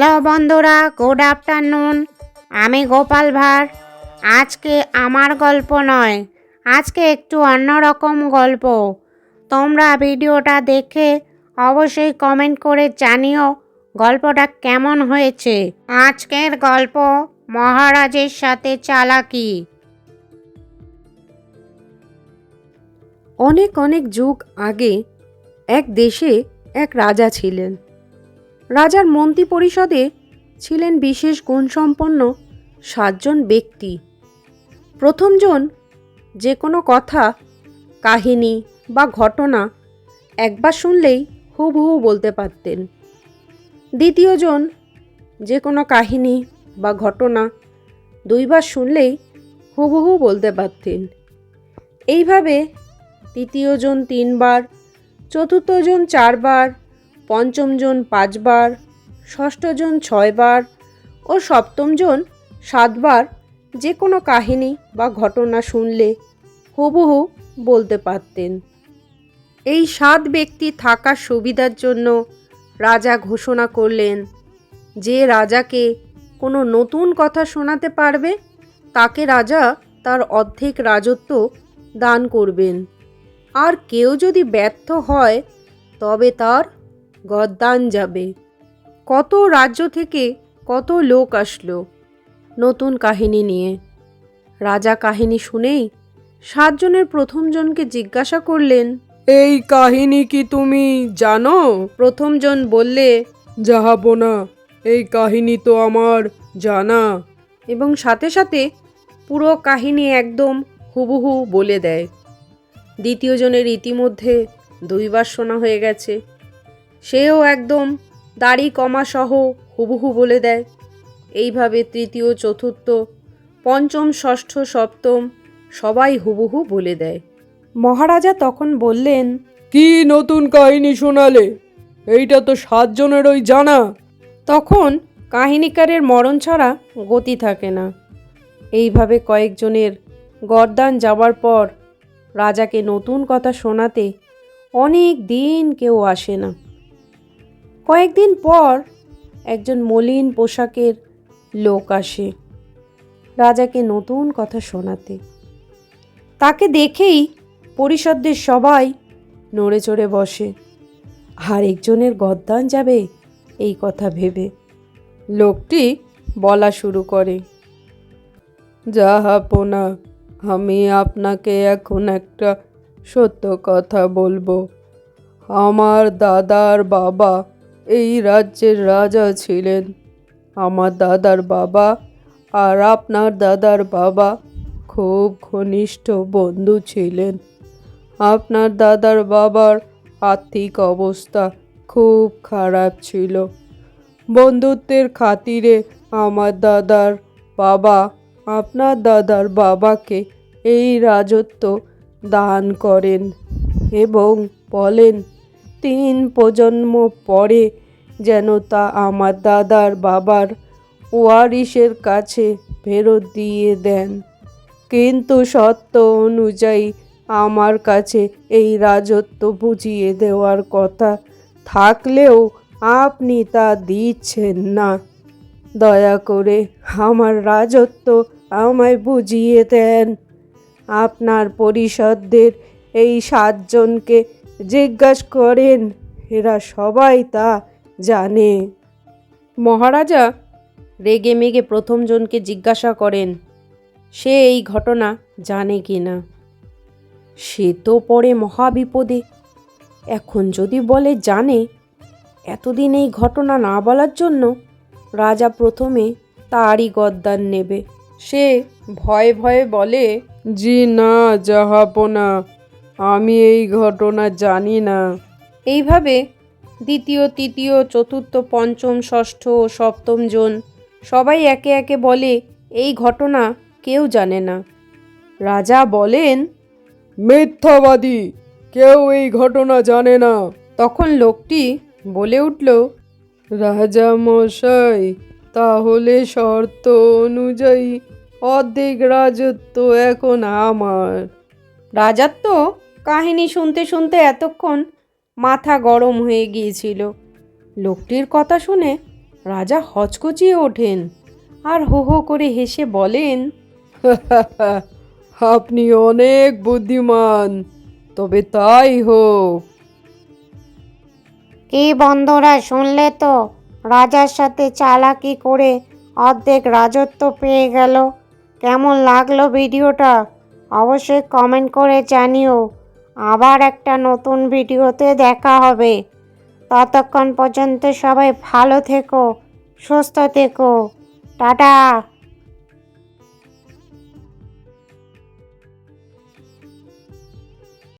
Hello বন্ধুরা good afternoon আমি গোপাল ভাঁড়। আজকে আমার গল্প নয়, আজকে একটু অন্যরকম গল্প। তোমরা ভিডিওটা দেখে অবশ্যই কমেন্ট করে জানিও গল্পটা কেমন হয়েছে। আজকের গল্প মহারাজের সাথে চালাকি। অনেক অনেক যুগ আগে এক দেশে এক রাজা ছিলেন। রাজার মন্ত্রী পরিষদে ছিলেন বিশেষ গুণসম্পন্ন সাতজন ব্যক্তি। প্রথমজন যে কোনো কথা, কাহিনী বা ঘটনা একবার শুনলেই হুবহু বলতে পারতেন। দ্বিতীয়জন যে কোনো কাহিনী বা ঘটনা দুইবার শুনলেই হুবহু বলতে পারতেন। এইভাবে তৃতীয়জন তিনবার, চতুর্থজন চারবার পঞ্চমজন পাঁচবার ষষ্ঠজন ছয়বার ও সপ্তমজন সাতবার যে কোনো কাহিনী বা ঘটনা শুনলে হুবহু বলতে পারতেন। এই সাত ব্যক্তি থাকার সুবিধার জন্য রাজা ঘোষণা করলেন, যে রাজাকে কোনো নতুন কথা শোনাতে পারবে, তাকে রাজা তার অর্ধেক রাজত্ব দান করবেন। আর কেউ যদি ব্যর্থ হয়, তবে তার গদ্দান যাবে। কত রাজ্য থেকে কত লোক আসলো। নতুন কাহিনী নিয়ে। রাজা কাহিনী শুনেই সাতজনের প্রথমজনকে জিজ্ঞাসা করলেন এই কাহিনী কি তুমি জানো? প্রথমজন বললে যাহাবো এই কাহিনী তো আমার জানা। এবং সাথে সাথে পুরো কাহিনী একদম হুবহু বলে দেয়। দ্বিতীয়জনের ইতিমধ্যে দুইবার শোনা হয়ে গেছে। সেও একদম দাড়ি কমা সহ হুবহু বলে দেয়। এইভাবে তৃতীয় চতুর্থ পঞ্চম ষষ্ঠ সপ্তম সবাই হুবহু বলে দেয়। মহারাজা তখন বললেন কি নতুন কাহিনী শোনালে? এইটা তো সাতজনেরই জানা। তখন কাহিনীকারের মরণ ছাড়া গতি থাকে না। এইভাবে কয়েকজনের গরদান যাবার পর রাজাকে নতুন কথা শোনাতে অনেক দিন কেউ আসে না। কয়েকদিন পর একজন মলিন পোশাকের লোক আসে রাজাকে নতুন কথা শোনাতে। তাকে দেখেই পরিষদদের সবাই নড়ে চড়ে বসে। আর একজনের গদ্দান যাবে এই কথা ভেবে। লোকটি বলা শুরু করে যাহাপনা আমি আপনাকে এখন একটা সত্য কথা বলব। আমার দাদার বাবা এই রাজ্যের রাজা ছিলেন। আমার দাদার বাবা আর আপনার দাদার বাবা খুব ঘনিষ্ঠ বন্ধু ছিলেন। আপনার দাদার বাবার আর্থিক অবস্থা খুব খারাপ ছিল। বন্ধুত্বের খাতিরে আমার দাদার বাবা আপনার দাদার বাবাকে এই রাজত্ব দান করেন এবং বলেন তিন প্রজন্ম পরে যেন তা আমার দাদার বাবার ওয়ারিসের কাছে ফেরত দিয়ে দেন। কিন্তু সত্য অনুযায়ী আমার কাছে এই রাজত্ব বুঝিয়ে দেওয়ার কথা থাকলেও আপনি তা দিচ্ছেন না। দয়া করে আমার রাজত্ব আমায় বুঝিয়ে দেন। আপনার পরিষদদের এই সাতজনকে জিজ্ঞাসা করেন, এরা সবাই তা জানে? মহারাজা রেগে মেগে প্রথমজনকে জিজ্ঞাসা করেন, সে এই ঘটনা জানে কি না? সে তো পড়ে মহাবিপদে। এখন যদি বলে জানে, এতদিন এই ঘটনা না বলার জন্য রাজা প্রথমে তারই গদ্দান নেবে। সে ভয়ে ভয়ে বলে, জি না যাহাপনা আমি এই ঘটনা জানি না। এইভাবে দ্বিতীয় তৃতীয় চতুর্থ পঞ্চম ষষ্ঠ ও সপ্তম জন সবাই একে একে বলে এই ঘটনা কেউ জানে না। রাজা বলেন মিথ্যাবাদী কেউ এই ঘটনা জানে না। তখন লোকটি বলে উঠল রাজা মশাই তাহলে শর্ত অনুযায়ী অর্ধেক রাজত্ব এখন আমার। রাজার তো কাহিনী শুনতে শুনতে এতক্ষণ মাথা গরম হয়ে গিয়েছিল। লোকটির কথা শুনে রাজা হচকচিয়ে ওঠেন আর হো হো করে হেসে বলেন আপনি অনেক বুদ্ধিমান তবে তাই হোক কি বন্ধুরা শুনলে তো? রাজার সাথে চালাকি করে অর্ধেক রাজত্ব পেয়ে গেল। কেমন লাগল ভিডিওটা? অবশ্যই কমেন্ট করে জানিও। আবার একটা নতুন ভিডিওতে দেখা হবে। ততক্ষণ পর্যন্ত সবাই ভালো থেকো সুস্থ থেকো। টাটা।